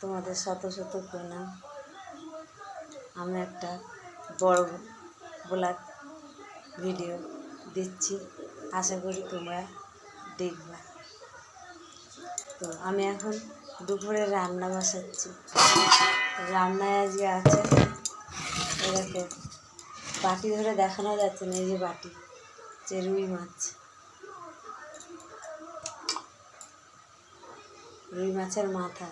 তোমাদের শত শত প্রণাম। আমি একটা বড় ব্লগ ভিডিও দিচ্ছি। আশা করি তোমরা দেখবা। তো আমি এখন দুপুরে রান্না বসাচ্ছি। রান্নায় আজকে আছে এরকম বাটি ধরে দেখানো যাচ্ছে না, এই যে বাটি, যে রুই মাছ। রুই মাছের মাথা।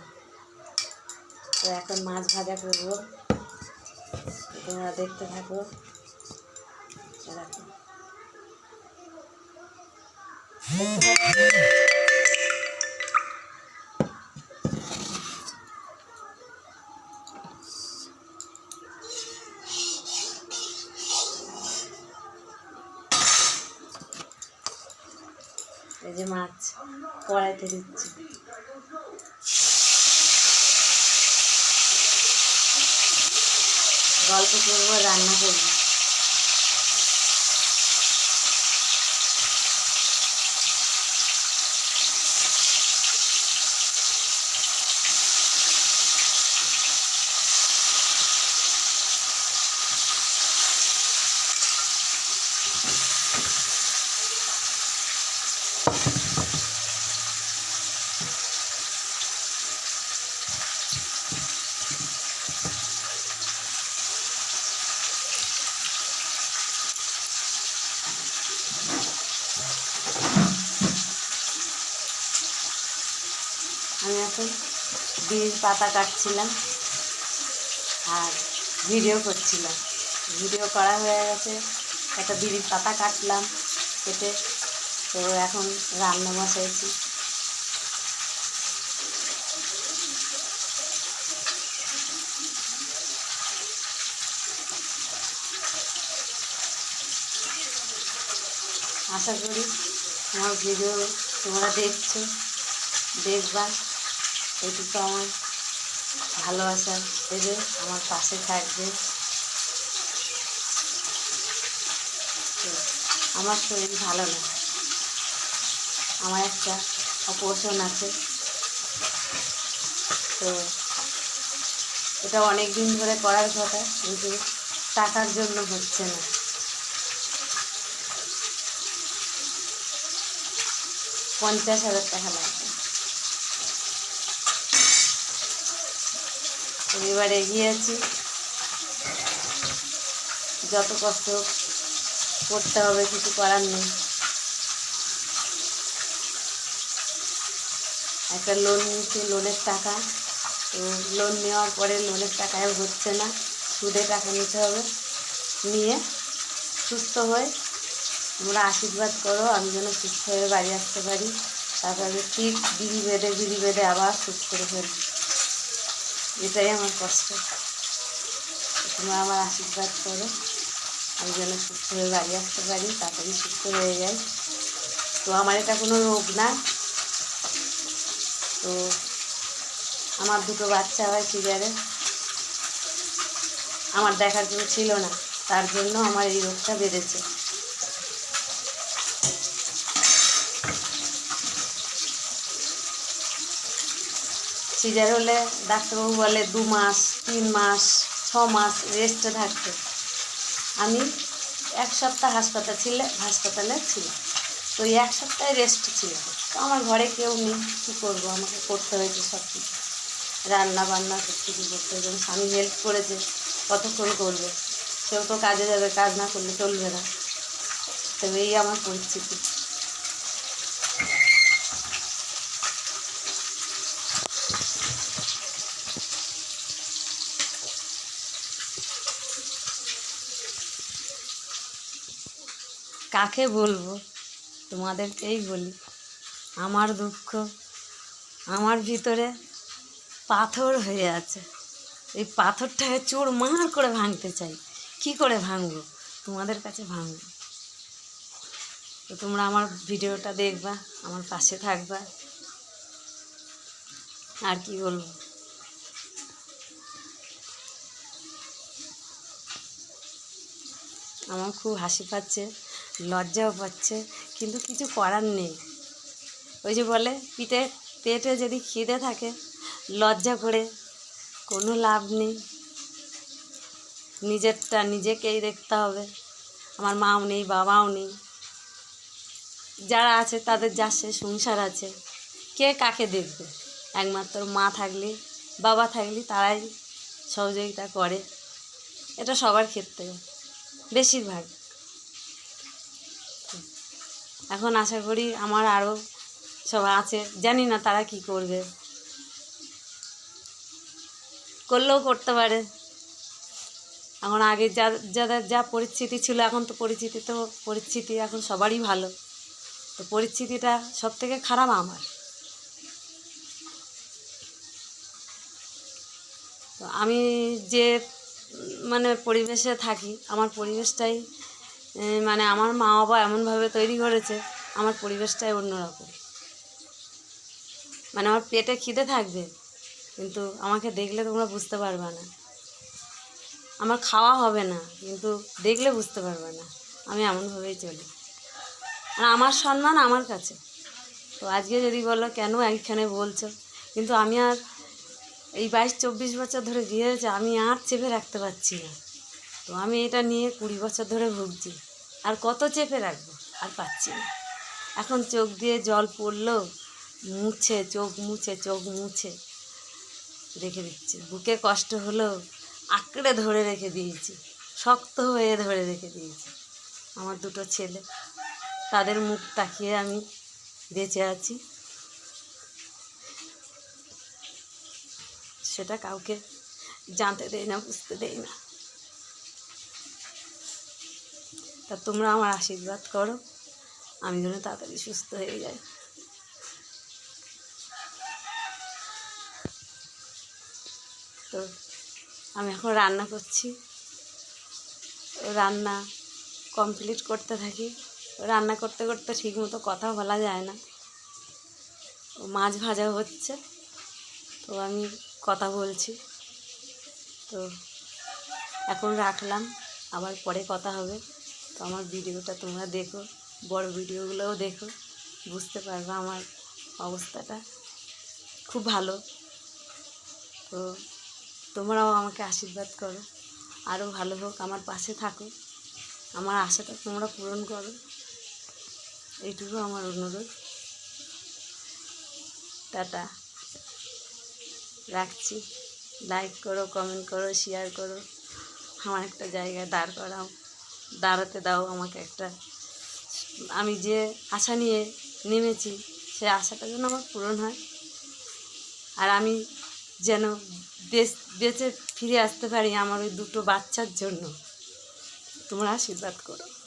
তো এখন মাছ ভাজা করব তোমরা দেখতে থাকো? এই যে মাছ কড়াইতে দিচ্ছি গল্প করব রান্না করব। এখন বিড়ির পাতা কাটছিলাম আর ভিডিও করছিলাম। ভিডিও করা হয়ে গেছে, একটা বিড়ির পাতা কাটলাম কেটে, তো এখন রান্না বসাইছি। আশা করি আমার ভিডিও তোমরা দেখছ, দেখবা। এইটুকু আমার ভালোবাসা দেবে আমার পাশে থাকবে। আমার শরীর ভালো না। আমার একটা অপারেশন আছে। তো এটা অনেক দিন ধরে করার কথা, কিন্তু টাকার জন্য হচ্ছে না। পঞ্চাশ হাজার টাকা লাগবে তো এবার এগিয়ে আছি। যত কষ্ট করতে হবে, কিছু করার নেই। একটা লোন নিয়েছি লোনের টাকা। তো লোন নেওয়ার পরে লোনের টাকায় হচ্ছে না। সুদে টাকা নিতে হবে। নিয়ে সুস্থ হয়ে তোমরা আশীর্বাদ করো, আমি যেন সুস্থ হয়ে বাড়ি আসতে পারি। তারপরে ঠিক বিড়ি বেঁধে বিড়ি বেঁধে আবার সুস্থ করে ফেলি এটাই আমার কষ্ট। তোমরা আমার আশীর্বাদ করো। আমি যেন সুস্থ হয়ে বাড়ি আসতে পারি, তাড়াতাড়ি সুস্থ হয়ে যাই। তো আমার এটা কোনো রোগ না। তো আমার দুটো বাচ্চা হয় সিজারে আমার দেখার কেউ ছিল না। তার জন্য আমার এই রোগটা বেড়েছে। সিজার হলে ডাক্তারবাবু বলে দু মাস, তিন মাস, ছ মাস রেস্টে থাকতে। আমি এক সপ্তাহ হাসপাতাল ছিল, হাসপাতালে ছিলাম। তো এক সপ্তাহে রেস্ট ছিল। তো আমার ঘরে কেউ নেই, কী করব? আমাকে করতে হয়েছে সব কিছু রান্না বান্না সব কিছু করতে হয়েছে। স্বামী হেল্প করেছে, কতক্ষণ করবে? কেউ তো কাজে যাবে, কাজ না করলে চলবে না। তো এই আমার পরিস্থিতি। কাকে বলব? তোমাদেরকেই বলি, আমার দুঃখ আমার ভিতরে পাথর হয়ে আছে। এই পাথরটাকে চোর মার করে ভাঙতে চাই। কি করে ভাঙবো? তোমাদের কাছে ভাঙবো। তো তোমরা আমার ভিডিওটা দেখবা, আমার পাশে থাকবা। আর কি বলব? আমার খুব হাসি পাচ্ছে। লজ্জাও পাচ্ছে, কিন্তু কিছু করার নেই। ওই যে বলে, পিঠে, পেটে যদি খিদে থাকে, লজ্জা করে কোনো লাভ নেই। নিজেরটা নিজেকেই দেখতে হবে। আমার মাও নেই, বাবাও নেই। যারা আছে, তাদের যার সে সংসার আছে, কে কাকে দেখবে? একমাত্র মা থাকলে, বাবা থাকলে তারাই সহযোগিতা করে। এটা সবার ক্ষেত্রে, বেশিরভাগ। এখন আশা করি আমার আরও সব আছে। জানি না তারা কি করবে। করলেও করতে পারে। এখন আগে যা যাদের যা পরিস্থিতি ছিল, এখন তো পরিস্থিতি তো, পরিস্থিতি এখন সবারই ভালো। তো পরিস্থিতিটা সব থেকে খারাপ আমার। আমি যে মানে পরিবেশে থাকি, আমার পরিবেশটাই মানে আমার মা বাবা এমনভাবে তৈরি করেছে, আমার পরিবেশটাই অন্যরকম। মানে আমার পেটে খিদে থাকবে, কিন্তু আমাকে দেখলে তোমরা বুঝতে পারবে না। আমার খাওয়া হবে না, কিন্তু দেখলে বুঝতে পারবে না, আমি এমনভাবেই চলি। আর আমার সম্মান আমার কাছে। তো আজকে যদি বলো কেন এইখানে বলছো, কিন্তু আমি আর এই বাইশ চব্বিশ বছর ধরে হয়েছে আমি আর চেপে রাখতে পারছি না। তো আমি এটা নিয়ে কুড়ি বছর ধরে ভুগছি। আর কত চেপে রাখব? আর পাচ্ছি না। এখন চোখ দিয়ে জল পড়ল, মুছে, চোখ মুছে চোখ মুছে। রেখে দিচ্ছি। বুকে কষ্ট হলো, আঁকড়ে ধরে রেখে দিয়েছি। শক্ত হয়ে ধরে রেখে দিয়েছি। আমার দুটো ছেলে, তাদের মুখ তাকিয়ে আমি বেঁচে আছি। সেটা কাউকে জানতে দেয় না, বুঝতে দেয় না। তা তোমরা আমার আশীর্বাদ করো। আমি যেন তাড়াতাড়ি সুস্থ হয়ে যাই। তো আমি এখন রান্না করছি। রান্না কমপ্লিট করতে থাকি। রান্না করতে করতে ঠিক মতো কথা বলা যায় না। মাছ ভাজা হচ্ছে। তো আমি কথা বলছি। তো এখন রাখলাম। আবার পরে কথা হবে। তো আমার ভিডিওটা তোমরা দেখো, বড় ভিডিওগুলোও দেখো, বুঝতে পারবে আমার অবস্থাটা। খুব ভালো। তো তোমরাও আমাকে আশীর্বাদ করো, আরও ভালো হোক, আমার পাশে থাকো। আমার আশাটা তোমরা পূরণ করো। এইটুকু আমার অনুরোধ। টাটা। রাখছি। লাইক করো কমেন্ট করো শেয়ার করো। আমার একটা জায়গায় দাঁড় করাও। দাঁড়াতে দাও আমাকে একটা। আমি যে আশা নিয়ে নেমেছি, সে আশাটা যেন আমার পূরণ হয়। আর আমি যেন বেঁচে ফিরে আসতে পারি আমার ওই দুটো বাচ্চার জন্য। তোমরা আশীর্বাদ করো।